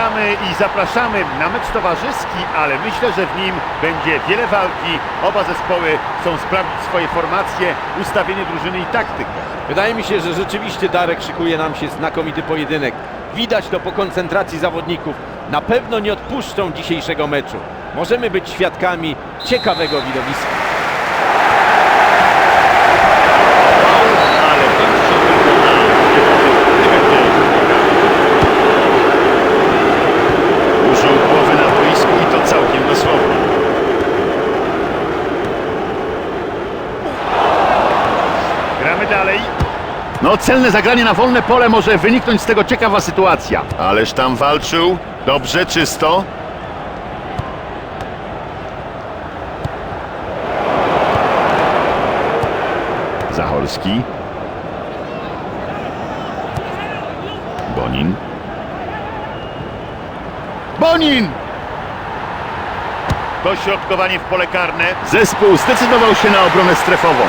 Witamy i zapraszamy na mecz towarzyski, ale myślę, że w nim będzie wiele walki. Oba zespoły chcą sprawdzić swoje formacje, ustawienie drużyny i taktykę. Wydaje mi się, że rzeczywiście Darek szykuje nam się znakomity pojedynek. Widać to po koncentracji zawodników. Na pewno nie odpuszczą dzisiejszego meczu. Możemy być świadkami ciekawego widowiska. Ale patrzcie tylko na Użył głowy na boisku i to całkiem dosłownie. Gramy dalej. No celne zagranie na wolne pole może wyniknąć z tego ciekawa sytuacja. Ależ tam walczył. Dobrze, czysto. Zacholski. Bonin. Bonin! Dośrodkowanie w pole karne. Zespół zdecydował się na obronę strefową.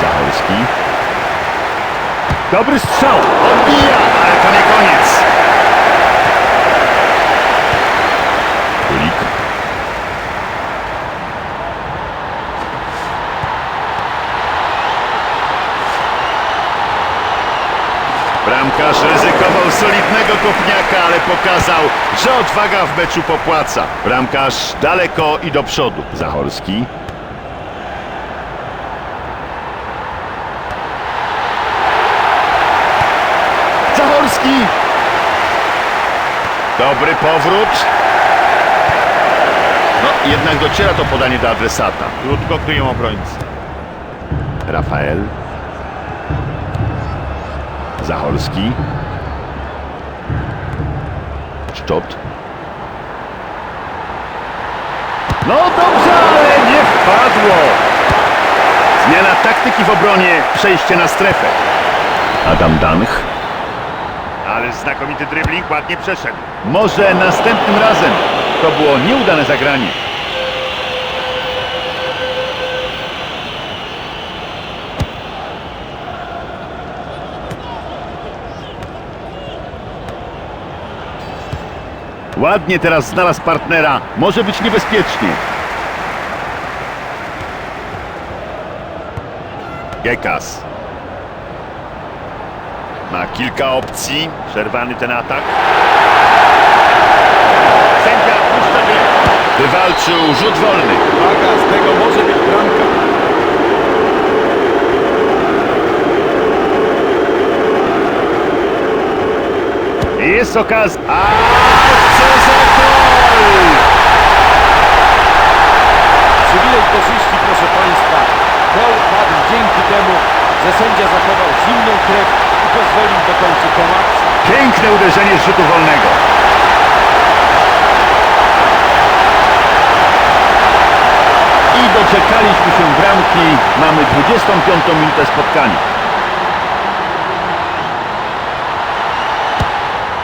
Zacholski. Dobry strzał. Odbija, ale to nie koniec. Kulik. Bramkarz ryzykował solidnego kopniaka, ale pokazał, że odwaga w meczu popłaca. Bramkarz daleko i do przodu. Zachorski. Zachorski. Dobry powrót. No, jednak dociera to podanie do adresata. Krótko kryją obrońcy. Rafael. Zacholski. Szczot. No dobrze, ale nie wpadło. Zmiana taktyki w obronie, przejście na strefę. Adam Danch. Ale znakomity dribbling, ładnie przeszedł. Może następnym razem. To było nieudane zagranie. Ładnie teraz znalazł partnera. Może być niebezpiecznie. Gekas. Kilka opcji. Przerwany ten atak. Sędzia puszcza grę. Wywalczył rzut wolny. Uwaga, z tego może być bramka. Jest okazja. A co za gol! Przywilej korzyści, proszę Państwa. Gol padł dzięki temu, że sędzia zachował zimną krew pozwolił dokończyć tę akcję. Piękne uderzenie z rzutu wolnego. I doczekaliśmy się bramki. Mamy 25 minutę spotkania.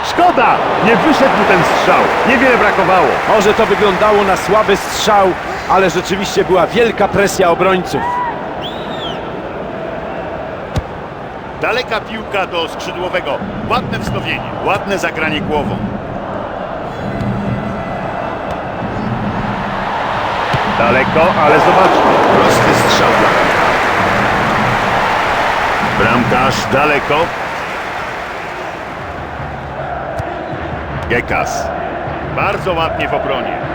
Szkoda! Nie wyszedł mu ten strzał. Niewiele brakowało. Może to wyglądało na słaby strzał, ale rzeczywiście była wielka presja obrońców. Daleka piłka do skrzydłowego. Ładne wznowienie. Ładne zagranie głową. Daleko, ale zobaczmy. Prosty strzał. Bramkarz daleko. Gekas. Bardzo ładnie w obronie.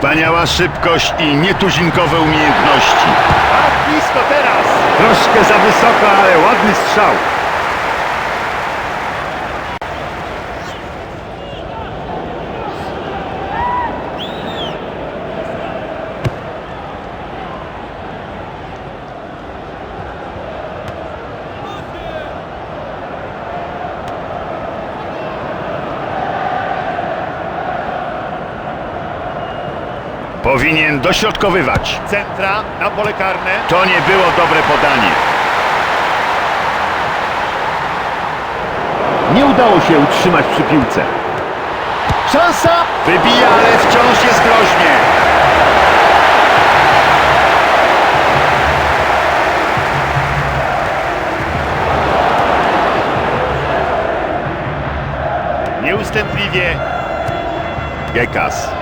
Wspaniała szybkość i nietuzinkowe umiejętności. A blisko teraz. Troszkę za wysoko, ale ładny strzał. Powinien dośrodkowywać. Centra na pole karne. To nie było dobre podanie. Nie udało się utrzymać przy piłce. Szansa! Wybija, ale wciąż jest groźnie. Nieustępliwie Gekas.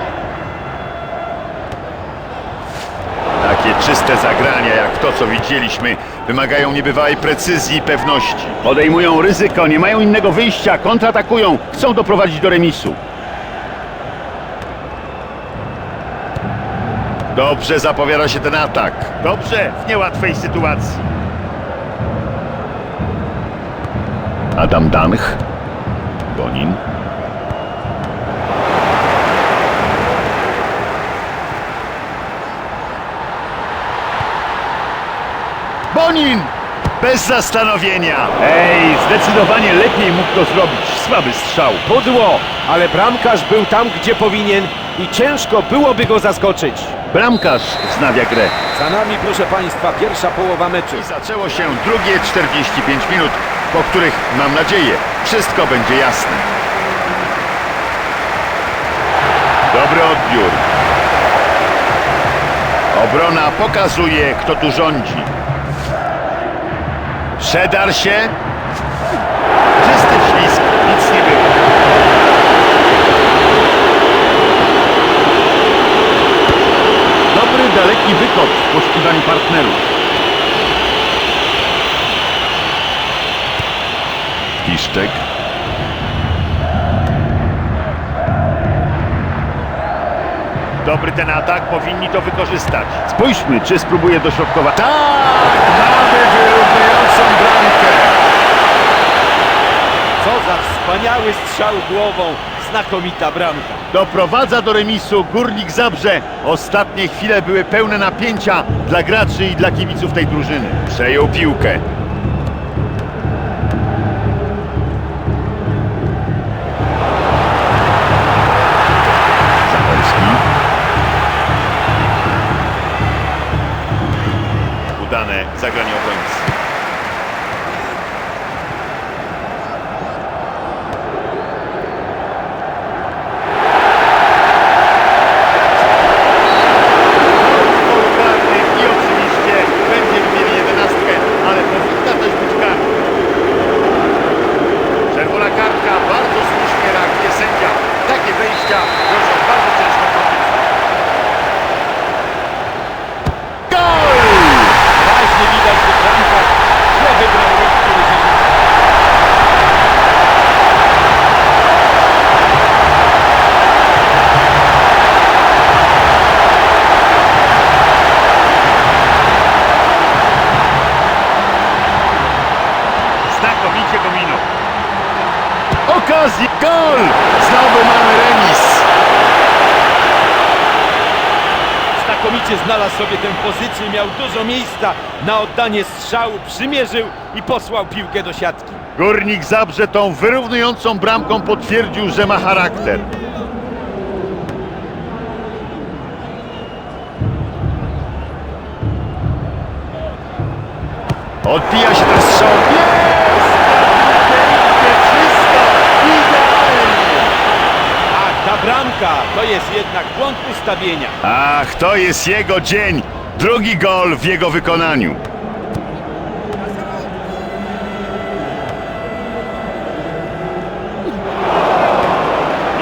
Czyste zagrania jak to, co widzieliśmy, wymagają niebywałej precyzji i pewności. Podejmują ryzyko, nie mają innego wyjścia, kontratakują, chcą doprowadzić do remisu. Dobrze zapowiada się ten atak. Dobrze w niełatwej sytuacji. Adam Danch. Bonin. Bonin! Bez zastanowienia. Ej, zdecydowanie lepiej mógł to zrobić. Słaby strzał. Pudło, ale bramkarz był tam, gdzie powinien i ciężko byłoby go zaskoczyć. Bramkarz wznawia grę. Za nami, proszę Państwa, pierwsza połowa meczu. I zaczęło się drugie 45 minut, po których, mam nadzieję, wszystko będzie jasne. Dobry odbiór. Obrona pokazuje, kto tu rządzi. Przedar się. Czysty ślisk, nic nie było. Dobry, daleki wykop w poszukiwaniu partnerów. Piszczek. Dobry ten atak, powinni to wykorzystać. Spójrzmy, czy spróbuje dośrodkować. Tak! Mamy wyrównującą bramkę. Co za wspaniały strzał głową, znakomita bramka. Doprowadza do remisu Górnik Zabrze. Ostatnie chwile były pełne napięcia dla graczy i dla kibiców tej drużyny. Przejął piłkę. Zachowski. Udane zagranie obrońcy. Wejścia grożą bardzo ciężką kondycją. Gol! Okazja, gol! Znowu mamy Znakomicie znalazł sobie tę pozycję, miał dużo miejsca na oddanie strzału, przymierzył i posłał piłkę do siatki. Górnik Zabrze tą wyrównującą bramką potwierdził, że ma charakter. Odbija się ten strzał. Jest! Pięknie, czysto, idealnie. A ta bramka to jest jednak błąd ustawienia. Ach, to jest jego dzień. Drugi gol w jego wykonaniu.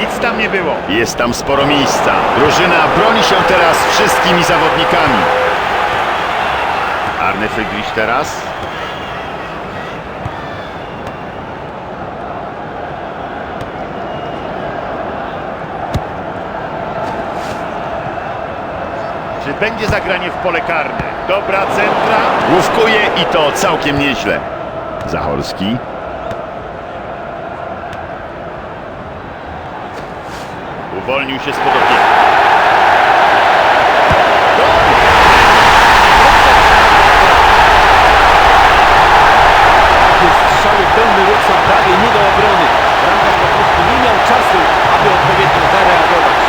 Nic tam nie było. Jest tam sporo miejsca. Drużyna broni się teraz wszystkimi zawodnikami. Arne Friedrich teraz. Będzie zagranie w pole karne? Dobra centra. Główkuje i to całkiem nieźle. Zachorski. Uwolnił się spod opieki. Takie strzały pełny ruch są prawie nie do obrony. Bramkarz po prostu nie miał czasu, aby odpowiednio zareagować.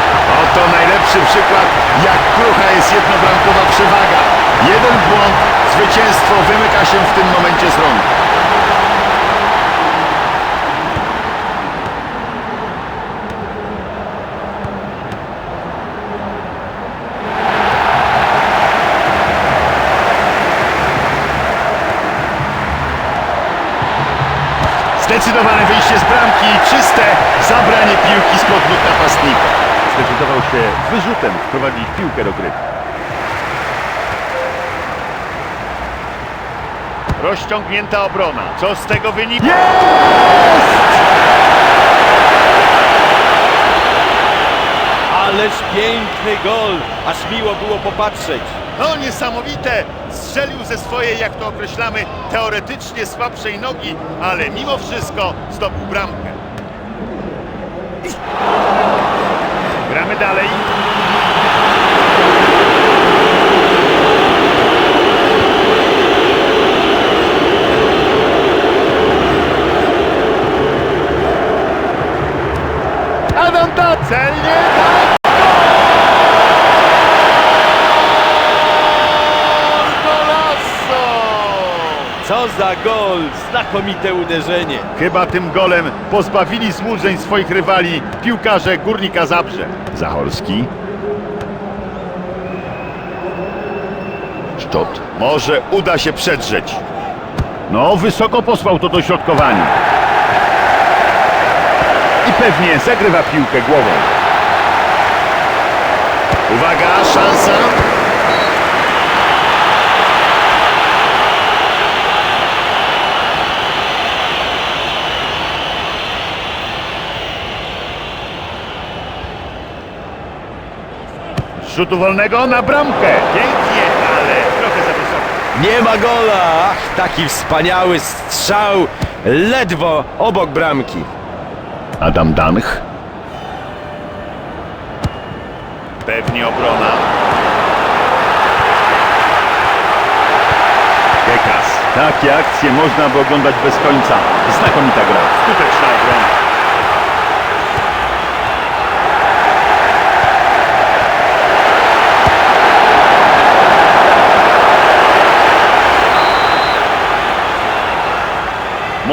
Oto najlepszy przykład, jak krucha jest jednobramkowa przewaga. Jeden błąd, zwycięstwo wymyka się w tym momencie z rąk. Zdecydowane wyjście z bramki, czyste, Zabranie piłki spod nóg napastnika. Zdecydował się wyrzutem wprowadzić piłkę do gry. Rozciągnięta obrona. Co z tego wynika? Ależ piękny gol, aż miło było popatrzeć. No niesamowite! Strzelił ze swojej, jak to określamy, teoretycznie słabszej nogi, ale mimo wszystko zdobył bramkę. Gramy dalej. Adam da celnie tak! Co za gol, znakomite uderzenie. Chyba tym golem pozbawili złudzeń swoich rywali piłkarze Górnika Zabrze. Zachorski. Szczot. Może uda się przedrzeć. No, wysoko posłał to dośrodkowanie. I pewnie zagrywa piłkę głową. Uwaga, szansa. Rzutu wolnego na bramkę. Pięknie, ale trochę za wysoko. Nie ma gola, ach, taki wspaniały strzał, ledwo obok bramki. Adam Danch. Pewnie obrona. Kekas. Takie akcje można by oglądać bez końca. Znakomita gra.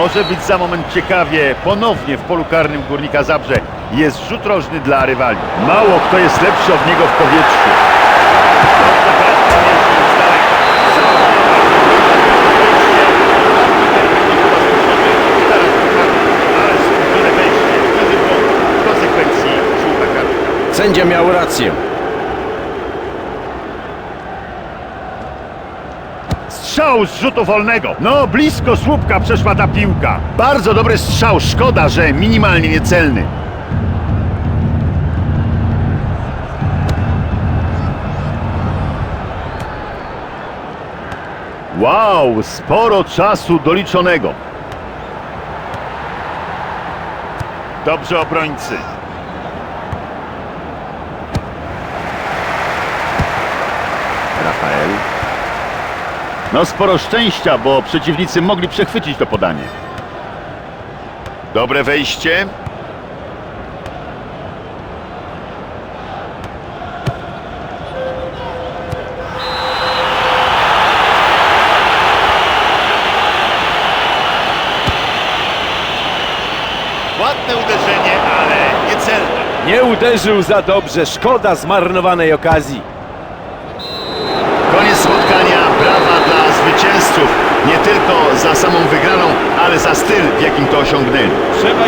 Może być za moment ciekawie. Ponownie w polu karnym Górnika Zabrze jest rzut rożny dla rywali. Mało kto jest lepszy od niego w powietrzu. Sędzia miał rację. Strzał z rzutu wolnego. No, blisko słupka przeszła ta piłka. Bardzo dobry strzał. Szkoda, że minimalnie niecelny. Wow, sporo czasu doliczonego. Dobrze obrońcy. No sporo szczęścia, bo przeciwnicy mogli przechwycić to podanie. Dobre wejście. Ładne uderzenie, ale niecelne. Nie uderzył za dobrze, szkoda zmarnowanej okazji. Koniec spotkania, brawa dla Nie tylko za samą wygraną, ale za styl, w jakim to osiągnęli. Trzeba